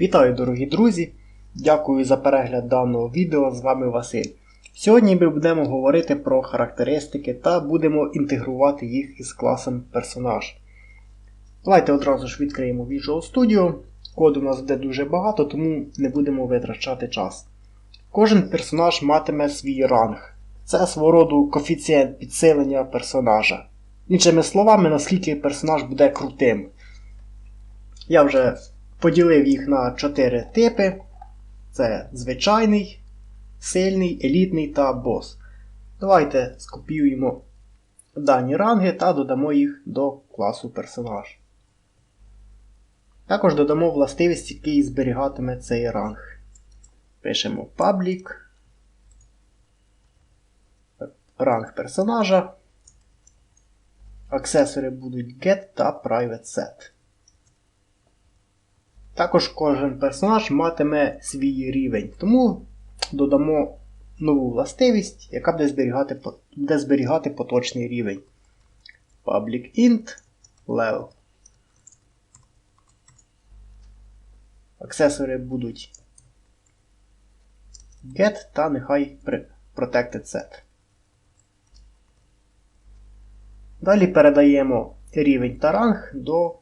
Вітаю, дорогі друзі! Дякую за перегляд даного відео. З вами Василь. Сьогодні ми будемо говорити про характеристики та будемо інтегрувати їх із класом персонаж. Давайте одразу ж відкриємо Visual Studio. Коду у нас буде дуже багато, тому не будемо витрачати час. Кожен персонаж матиме свій ранг. Це свого роду коефіцієнт підсилення персонажа. Іншими словами, наскільки персонаж буде крутим. Я вже поділив їх на 4 типи: це звичайний, сильний, елітний та бос. Давайте скопіюємо дані ранги та додамо їх до класу персонаж. Також додамо властивість, який зберігатиме цей ранг. Пишемо public, ранг персонажа. Аксесори будуть get та private set. Також кожен персонаж матиме свій рівень, тому додамо нову властивість, яка буде зберігати, буде зберігати поточний рівень. Public int level. Аксесори будуть get та нехай protected set. Далі передаємо рівень та ранг до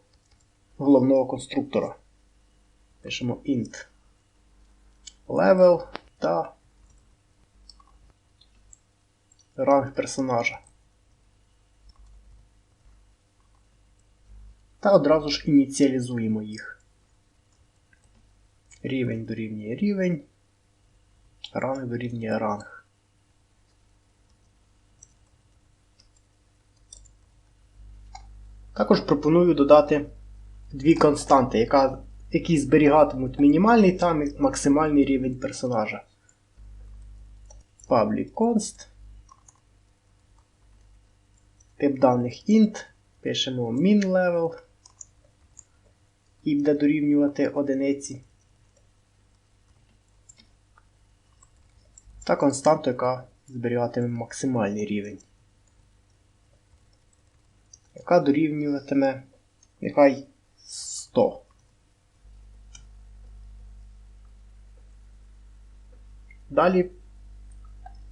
головного конструктора. Пишемо int level та ранг персонажа. Та одразу ж ініціалізуємо їх. Рівень дорівнює рівень, ранг дорівнює ранг. Також пропоную додати дві константи, яка, які зберігатимуть мінімальний та максимальний рівень персонажа. Public const. Тип даних int. Пишемо min level. І буде дорівнювати одиниці. Та константу, яка зберігатиме максимальний рівень. Яка дорівнюватиме нехай 100. Далі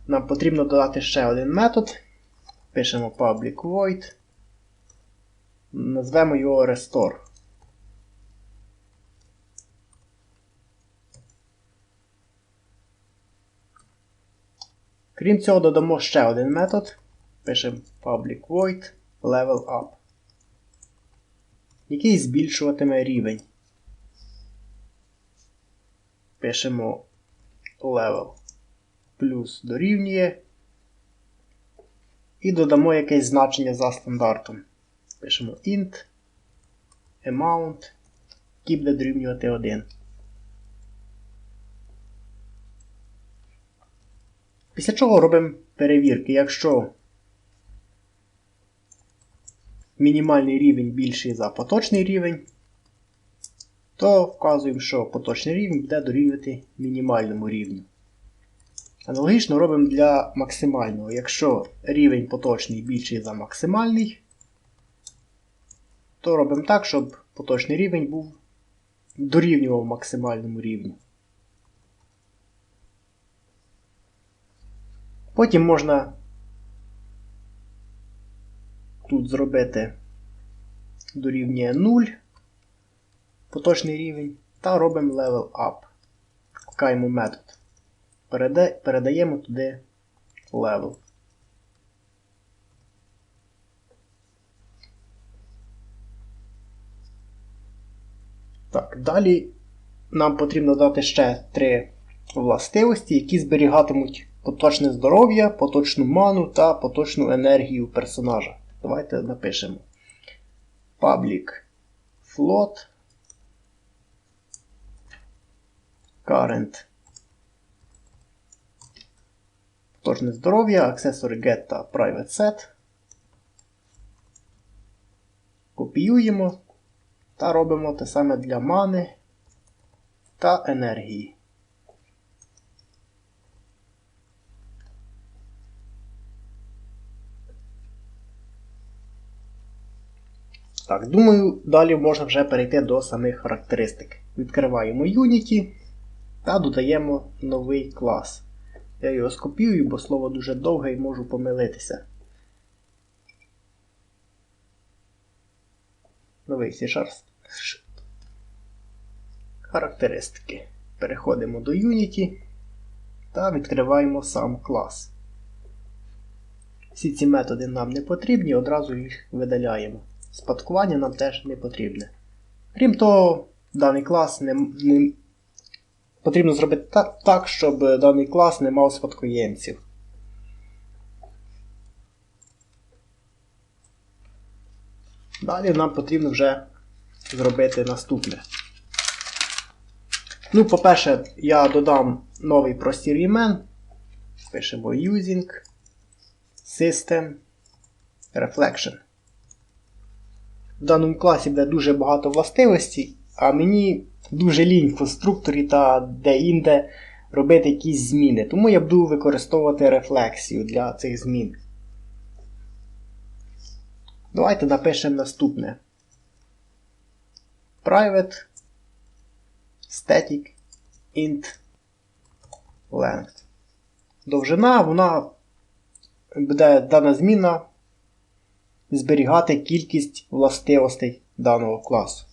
нам потрібно додати ще один метод. Пишемо public void. Назвемо його restore. Крім цього, додамо ще один метод. Пишемо public void level up, який збільшуватиме рівень. Пишемо level плюс дорівнює. І додамо якесь значення за стандартом. Пишемо int amount, який буде дорівнювати 1. Після чого робимо перевірки. Якщо мінімальний рівень більший за поточний рівень, то вказуємо, що поточний рівень буде дорівнювати мінімальному рівню. Аналогічно робимо для максимального. Якщо рівень поточний більший за максимальний, то робимо так, щоб поточний рівень був дорівнював максимальному рівню. Потім можна тут зробити дорівнює 0 поточний рівень та робимо level up. Вкаємо метод. Передаємо туди level. Так, Далі нам потрібно дати ще три властивості, які зберігатимуть поточне здоров'я, поточну ману та поточну енергію персонажа. Давайте напишемо public float current поточне здоров'я, аксесори get та private set. Копіюємо та робимо те саме для мани та енергії. Так, думаю, далі можна вже перейти до самих характеристик. Відкриваємо Unity та додаємо новий клас. Я його скопіюю, бо слово дуже довге і можу помилитися. Новий C-Sharp. Характеристики. Переходимо до Unity та відкриваємо сам клас. Всі ці методи нам не потрібні, одразу їх видаляємо. Спадкування нам теж не потрібне. Крім того, даний клас не, не потрібно зробити так, так, щоб даний клас не мав спадкоємців. Далі нам потрібно вже зробити наступне. Ну, по-перше, я додам новий простір імен. Пишемо using System Reflection. В даному класі буде дуже багато властивостей, а мені дуже лінь в конструкторі та де-інде робити якісь зміни. Тому я буду використовувати рефлексію для цих змін. Давайте напишемо наступне. Private static int length. Довжина, вона буде дана зміна зберігати кількість властивостей даного класу.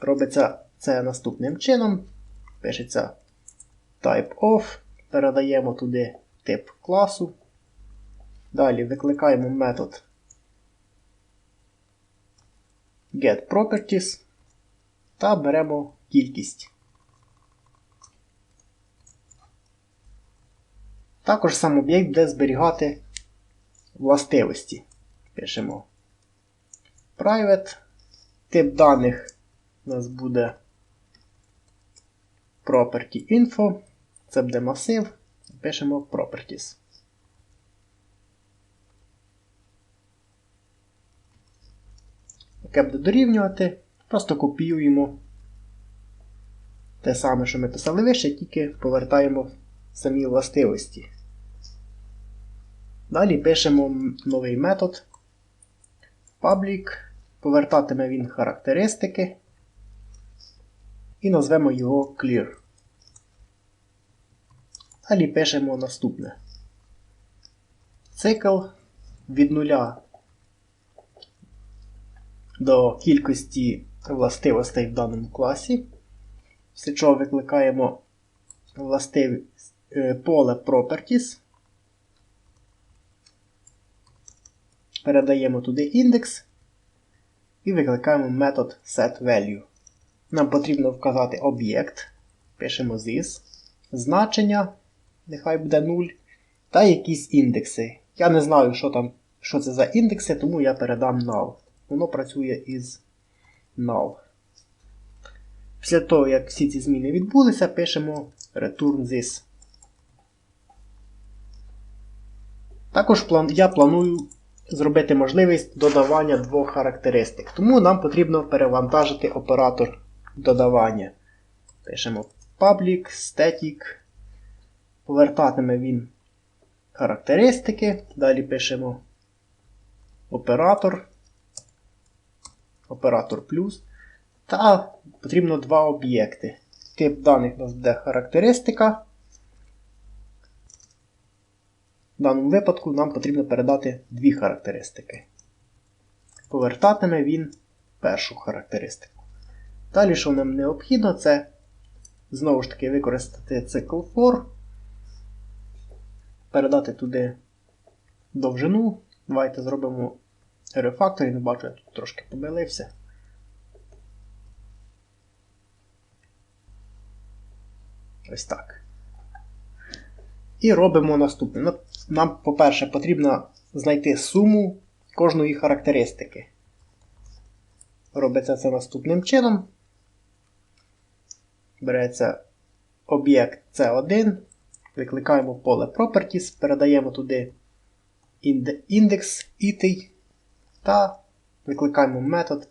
Робиться це наступним чином. Пишеться type of, передаємо туди тип класу. Далі викликаємо метод getProperties та беремо кількість. Також сам об'єкт буде зберігати властивості. Пишемо private. Тип даних у нас буде property info. Це буде масив. Пишемо properties. Яке буде дорівнювати, просто копіюємо те саме, що ми писали вище, тільки повертаємо самі властивості. Далі пишемо новий метод public, повертатиме він характеристики і назвемо його clear. Далі пишемо наступне. Цикл від нуля до кількості властивостей в даному класі. Після чого викликаємо е, поле Properties. Передаємо туди індекс і викликаємо метод setValue. Нам потрібно вказати об'єкт. Пишемо this, значення, нехай буде 0, та якісь індекси. Я не знаю, що там, що це за індекси, тому я передам null. Воно працює із null. Після того, як всі ці зміни відбулися, пишемо return this. Також я планую зробити можливість додавання двох характеристик. Тому нам потрібно перевантажити оператор додавання. Пишемо public, static. Повертатиме він характеристики. Далі пишемо оператор. Оператор плюс. Та потрібно два об'єкти. Тип даних у нас буде характеристика. В даному випадку нам потрібно передати дві характеристики. Повертатиме він першу характеристику. Далі, що нам необхідно, це знову ж таки використати цикл for, передати туди довжину. Давайте зробимо рефактор, не бачу, я тут трошки помилився. Ось так. І робимо наступне. Нам, по-перше, потрібно знайти суму кожної характеристики. Робиться це наступним чином. Береться об'єкт C1, викликаємо поле Properties, передаємо туди індекс IT та викликаємо метод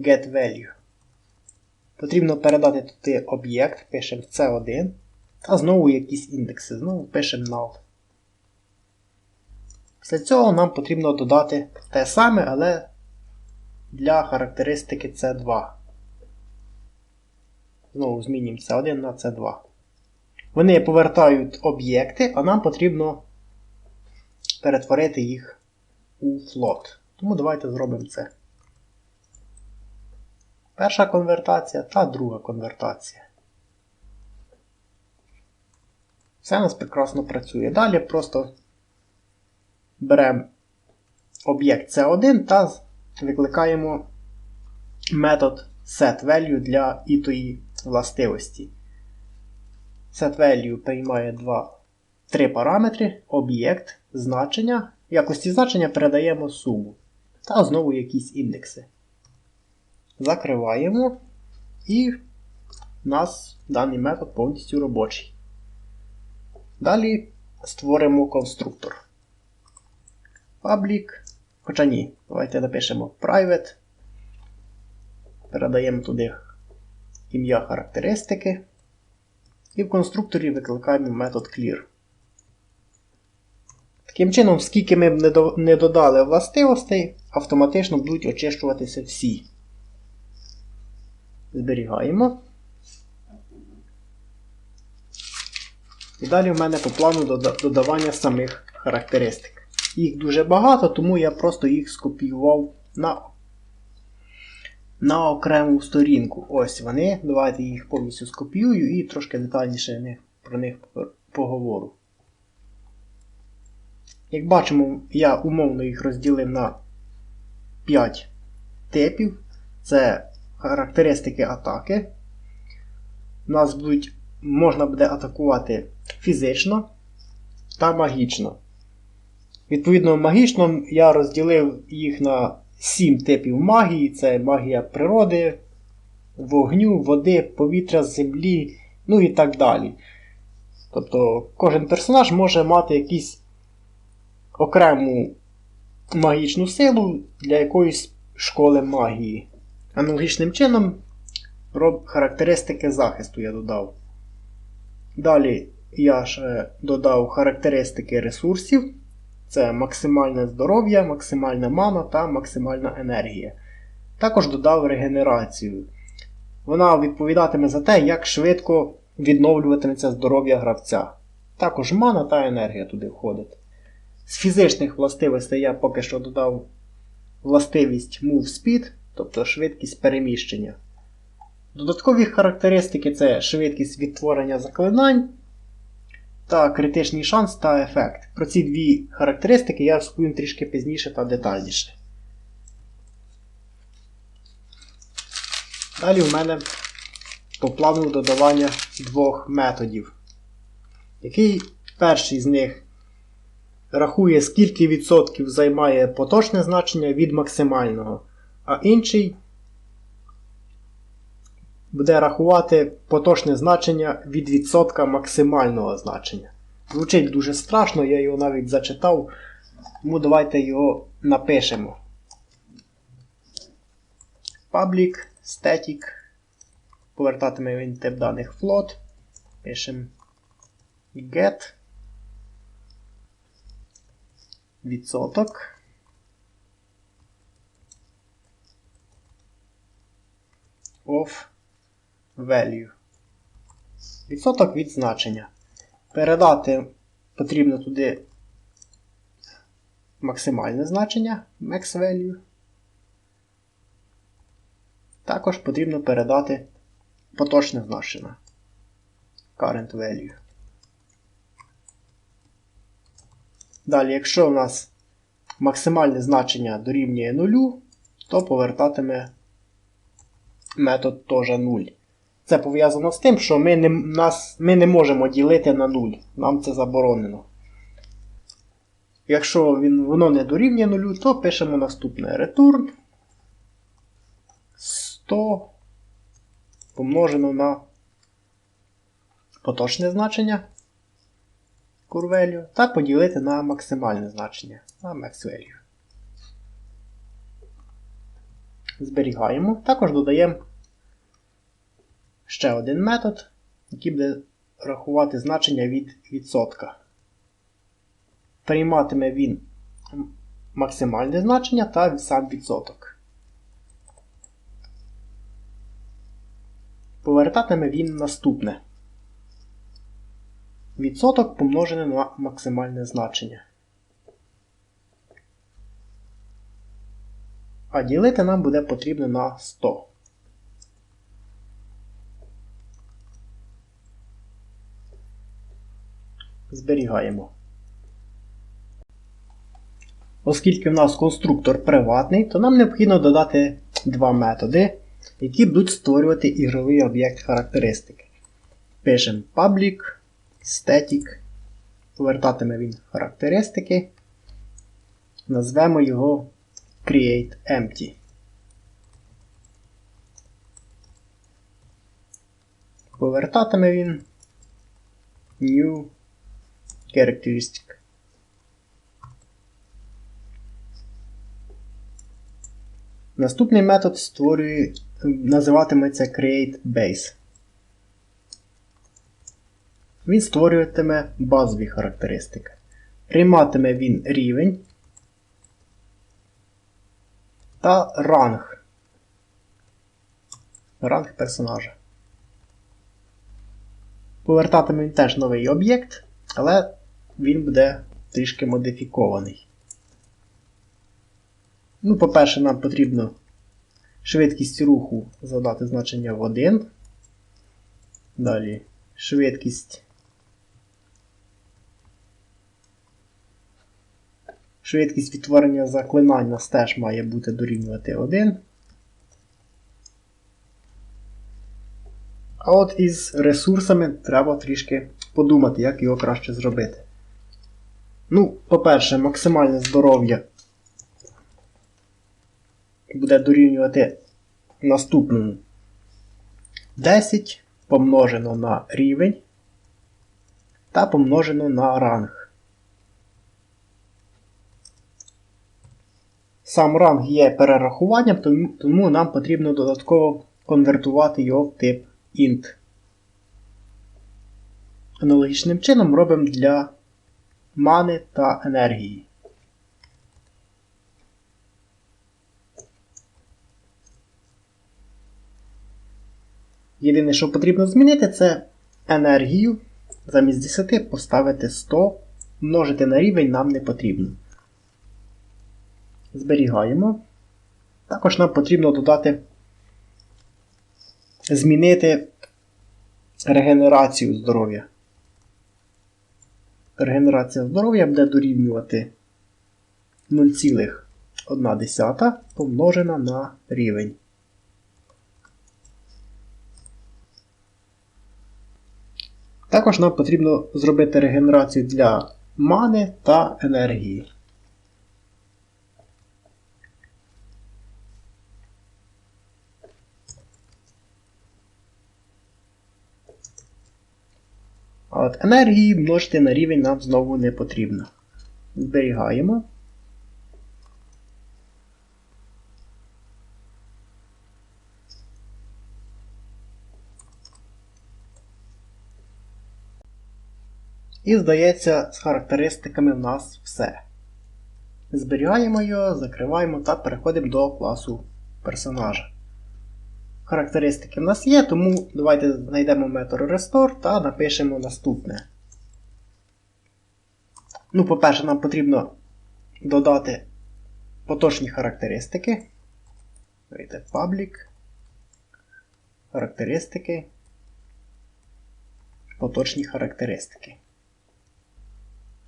getValue. Потрібно передати туди об'єкт, пишемо C1. Та знову якісь індекси. Знову пишемо null. Після цього нам потрібно додати те саме, але для характеристики C2. Знову змінюємо C1 на C2. Вони повертають об'єкти, а нам потрібно перетворити їх у флот. Тому давайте зробимо це. Перша конвертація та друга конвертація. Все у нас прекрасно працює. Далі просто беремо об'єкт C1 та викликаємо метод setValue для ітої властивості. SetValue приймає два, три параметри: об'єкт, значення. В якості значення передаємо суму. Та знову якісь індекси. Закриваємо. І у нас даний метод повністю робочий. Далі створимо конструктор. Public. Хоча ні, давайте напишемо private. Передаємо туди ім'я характеристики. І в конструкторі викликаємо метод clear. Таким чином, скільки ми б не додали властивостей, автоматично будуть очищуватися всі. Зберігаємо. І далі в мене по плану додавання самих характеристик. Їх дуже багато, тому я просто їх скопіював на на окрему сторінку. Ось вони. Давайте їх повністю скопіюю і трошки детальніше про них поговорю. Як бачимо, я умовно їх розділив на 5 типів. Це характеристики атаки. У нас будуть, можна буде атакувати фізично та магічно. Відповідно, магічно я розділив їх на 7 типів магії: це магія природи, вогню, води, повітря, землі, ну і так далі. Тобто кожен персонаж може мати якісь окрему магічну силу для якоїсь школи магії. Аналогічним чином характеристики захисту я додав. Далі я ще додав характеристики ресурсів. Це максимальне здоров'я, максимальна мана та максимальна енергія. Також додав регенерацію. Вона відповідатиме за те, як швидко відновлюватиметься здоров'я гравця. Також мана та енергія туди входить. З фізичних властивостей я поки що додав властивість Move Speed, тобто швидкість переміщення. Додаткові характеристики це швидкість відтворення заклинань та критичний шанс та ефект. Про ці дві характеристики я розповім трішки пізніше та детальніше. Далі в мене по плану додавання двох методів. Який перший з них рахує, скільки відсотків займає поточне значення від максимального, а інший буде рахувати поточне значення від відсотка максимального значення. Звучить дуже страшно, я його навіть зачитав, тому давайте його напишемо. Public static. Повертатиме він тип даних float. Пишемо get відсоток. Of value. Відсоток від значення. Передати потрібно туди максимальне значення max value. Також потрібно передати поточне значення current value. Далі, якщо у нас максимальне значення дорівнює 0, то повертатиме метод теж 0. Це пов'язано з тим, що ми не нас, ми не можемо ділити на 0. Нам це заборонено. Якщо він, воно не дорівнює 0, то пишемо наступне return 100 помножено на поточне значення curValue та поділити на максимальне значення на MaxValue. Зберігаємо. Також додаємо ще один метод, який буде рахувати значення від відсотка. Прийматиме він максимальне значення та сам відсоток. Повертатиме він наступне. Відсоток помножене на максимальне значення. А ділити нам буде потрібно на 100. Зберігаємо. Оскільки в нас конструктор приватний, то нам необхідно додати два методи, які будуть створювати ігровий об'єкт характеристики. Пишемо public, static, повертатиме він характеристики. Назвемо його createEmpty. Повертатиме він new characteristic. Наступний метод створює, називатиметься createBase. Він створюватиме базові характеристики. Прийматиме він рівень та ранг. Ранг персонажа. Повертатиме він теж новий об'єкт, але він буде трішки модифікований. Ну, по-перше, нам потрібно швидкість руху задати значення в 1. Далі швидкість. Швидкість відтворення заклинань нас теж має бути дорівнювати 1. А от із ресурсами треба трішки подумати, як його краще зробити. Ну, по-перше, максимальне здоров'я буде дорівнювати наступному 10 помножено на рівень та помножено на ранг. Сам ранг є перерахуванням, тому нам потрібно додатково конвертувати його в тип int. Аналогічним чином робимо для мани та енергії. Єдине, що потрібно змінити, це енергію. Замість 10 поставити 100, множити на рівень нам не потрібно. Зберігаємо. Також нам потрібно додати, змінити регенерацію здоров'я. Регенерація здоров'я буде дорівнювати 0,1 помножена на рівень. Також нам потрібно зробити регенерацію для мани та енергії. От енергії множити на рівень нам знову не потрібно. Зберігаємо. І, здається, з характеристиками в нас все. Зберігаємо його, закриваємо та переходимо до класу персонажа. Характеристики в нас є, тому давайте знайдемо метод Restore та напишемо наступне. Ну, по-перше, нам потрібно додати поточні характеристики. Давайте Public. Характеристики. Поточні характеристики.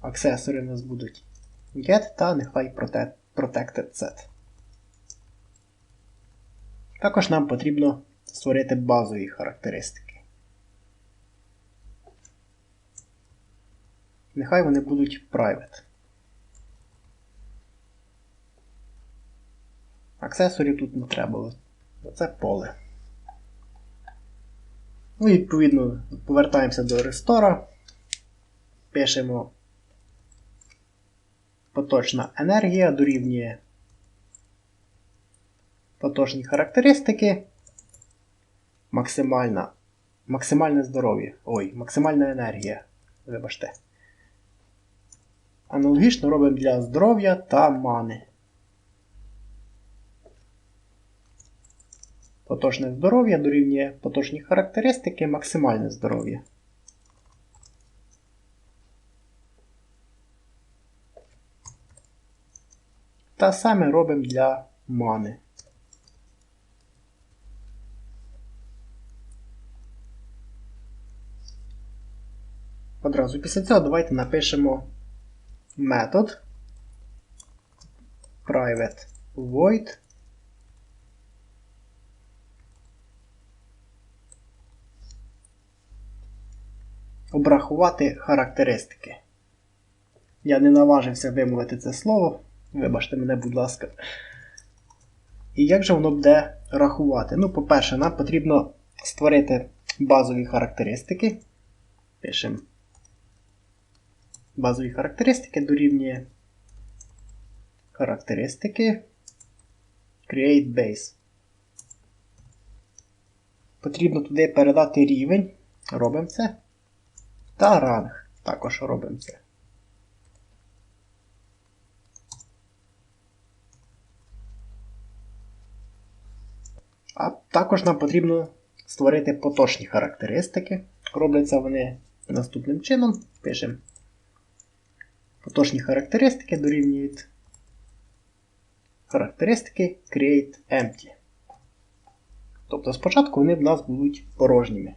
Аксесори у нас будуть get та нехай protected set. Також нам потрібно створити базові характеристики. Нехай вони будуть private. Аксесорів тут не треба, це поле. Ну і відповідно повертаємося до рестора, пишемо поточна енергія дорівнює поточні характеристики, максимальна, максимальне здоров'я. Ой, максимальна енергія. Вибачте. Аналогічно робимо для здоров'я та мани. Поточне здоров'я дорівнює поточні характеристики, максимальне здоров'я. Та саме робимо для мани. Одразу після цього давайте напишемо метод private void обрахувати характеристики. Я не наважився вимовити це слово. Вибачте мене, будь ласка. І як же воно буде рахувати? Ну, по-перше, нам потрібно створити базові характеристики. Пишемо. Базові характеристики дорівнює характеристики Create Base. Потрібно туди передати рівень. Робимо це. Та ранг. Також робимо це. А також нам потрібно створити поточні характеристики. Робляться вони наступним чином. Пишемо. Поточні характеристики дорівнюють характеристики create empty. Тобто спочатку вони в нас будуть порожніми.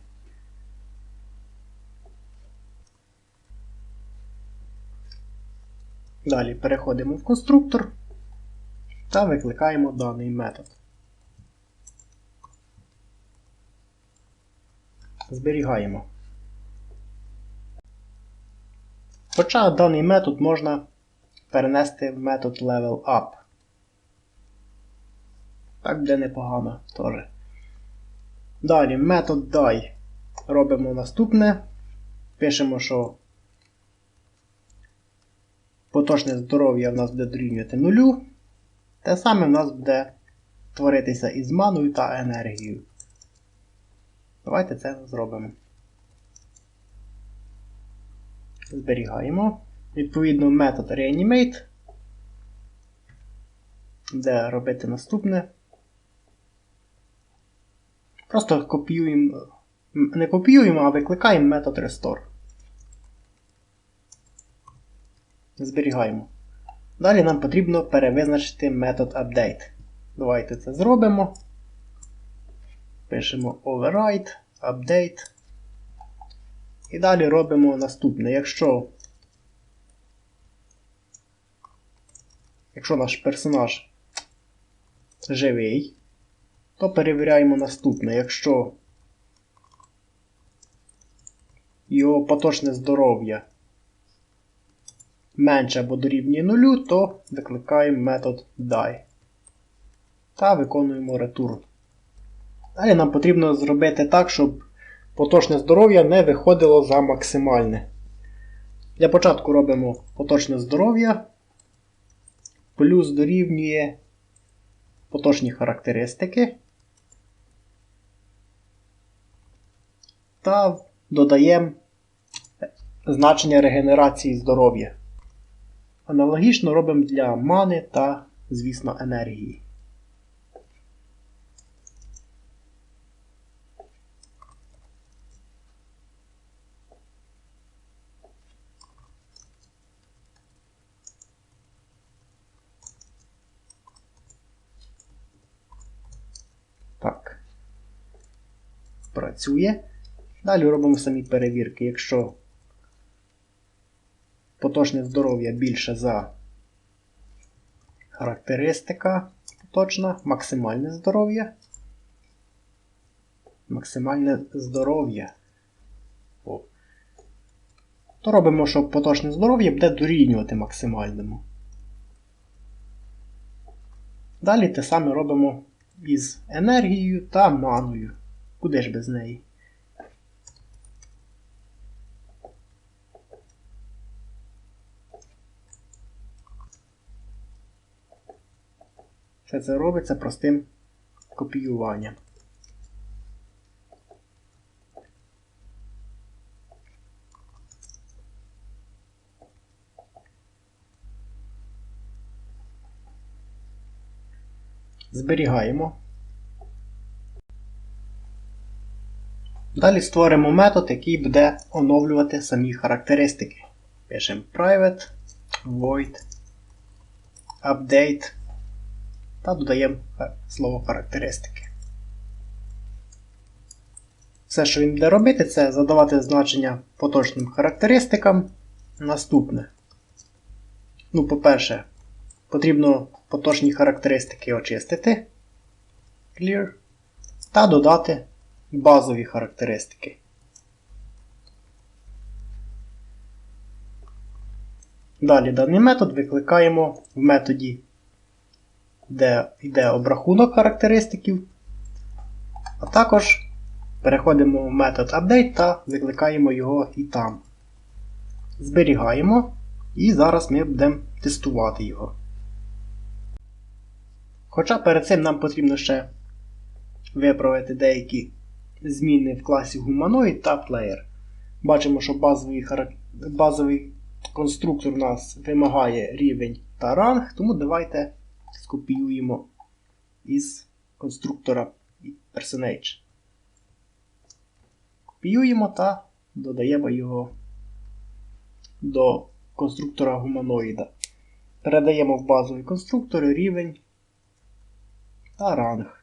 Далі переходимо в конструктор та викликаємо даний метод. Зберігаємо. Хоча даний метод можна перенести в метод LevelUp. Так буде непогано теж. Далі метод die. Робимо наступне. Пишемо, що поточне здоров'я в нас буде дорівнювати нулю. Те саме в нас буде творитися із маною та енергією. Давайте це зробимо. Зберігаємо. Відповідно, метод reanimate, де робити наступне. Просто копіюємо, не копіюємо, а викликаємо метод restore. Зберігаємо. Далі нам потрібно перевизначити метод update. Давайте це зробимо. Пишемо override, update. І далі робимо наступне. Якщо якщо наш персонаж живий, то перевіряємо наступне. Якщо його поточне здоров'я менше або дорівнює нулю, то викликаємо метод die. Та виконуємо return. Далі нам потрібно зробити так, щоб поточне здоров'я не виходило за максимальне. Для початку робимо поточне здоров'я, плюс дорівнює поточні характеристики. Та додаємо значення регенерації здоров'я. Аналогічно робимо для мани та, звісно, енергії. Так. Працює. Далі робимо самі перевірки. Якщо поточне здоров'я більше за характеристика поточна, максимальне здоров'я. Максимальне здоров'я. То робимо, щоб поточне здоров'я буде дорівнювати максимальному. Далі те саме робимо із енергією та маною. Куди ж без неї? Все це робиться простим копіюванням. Зберігаємо. Далі створимо метод, який буде оновлювати самі характеристики. Пишемо private void update та додаємо слово характеристики. Все, що він буде робити, це задавати значення поточним характеристикам. Наступне. Ну, по-перше, потрібно поточні характеристики очистити. Clear. Та додати базові характеристики. Далі даний метод викликаємо в методі, де йде обрахунок характеристиків, а також переходимо в метод update та викликаємо його і там. Зберігаємо, і зараз ми будемо тестувати його. Хоча перед цим нам потрібно ще виправити деякі зміни в класі Humanoid та Player. Бачимо, що базовий, харак... базовий конструктор у нас вимагає рівень та ранг, тому давайте скопіюємо із конструктора Personage. Копіюємо та додаємо його до конструктора гуманоїда. Передаємо в базовий конструктор рівень та ранг.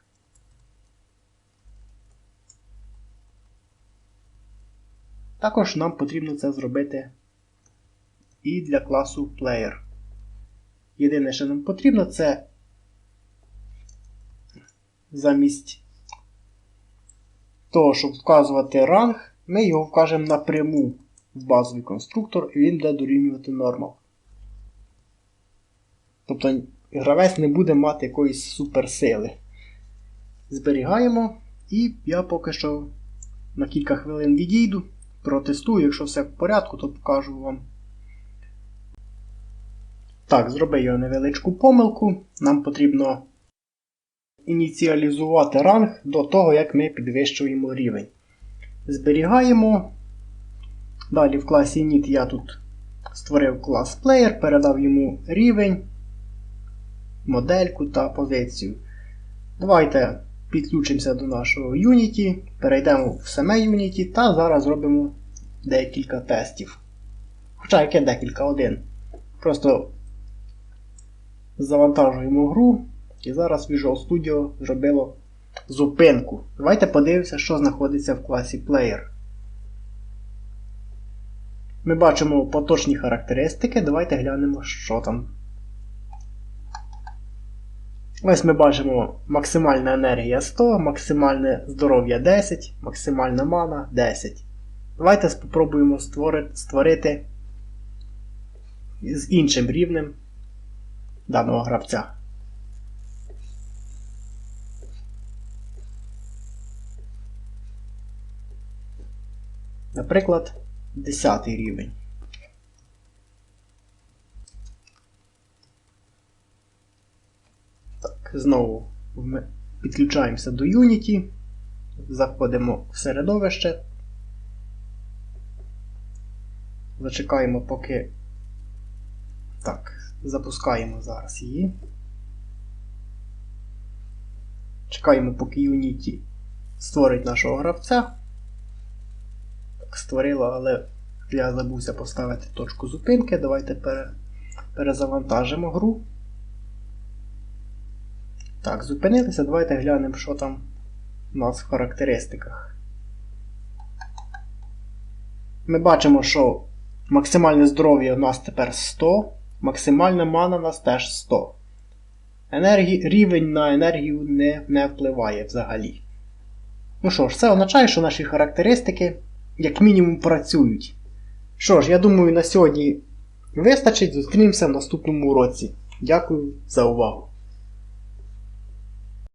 Також нам потрібно це зробити і для класу Player. Єдине, що нам потрібно, це замість того, щоб вказувати ранг, ми його вкажемо напряму в базовий конструктор і він буде дорівнювати нормал. Тобто гравець не буде мати якоїсь суперсили. Зберігаємо, і я поки що на кілька хвилин відійду, протестую, якщо все в порядку, то покажу вам. Так, зробив я невеличку помилку. Нам потрібно ініціалізувати ранг до того, як ми підвищуємо рівень. Зберігаємо. Далі в класі Init я тут створив клас Player, передав йому рівень, модельку та позицію. Давайте підключимося до нашого Unity, перейдемо в саме Unity та зараз зробимо декілька тестів. Хоча яке декілька один. Просто завантажуємо гру, і зараз Visual Studio зробило зупинку. Давайте подивимося, що знаходиться в класі Player. Ми бачимо поточні характеристики. Давайте глянемо, що там. Ось ми бачимо максимальна енергія 100, максимальне здоров'я 10, максимальна мана 10. Давайте спробуємо створити, створити з іншим рівнем даного гравця. Наприклад, 10 рівень. Так, Знову ми підключаємося до Unity, заходимо в середовище, зачекаємо, поки. Так, запускаємо зараз її. Чекаємо, поки Unity створить нашого гравця створила, але я забувся поставити точку зупинки. Давайте пере, перезавантажимо гру. Так, зупинилися. Давайте глянемо, що там у нас в характеристиках. Ми бачимо, що максимальне здоров'я у нас тепер 100, максимальна мана у нас теж 100. Енергі... Рівень на енергію не, не впливає взагалі. Ну що ж, це означає, що наші характеристики як мінімум працюють. Що ж, я думаю, на сьогодні вистачить. Зустрінемося в наступному уроці. Дякую за увагу!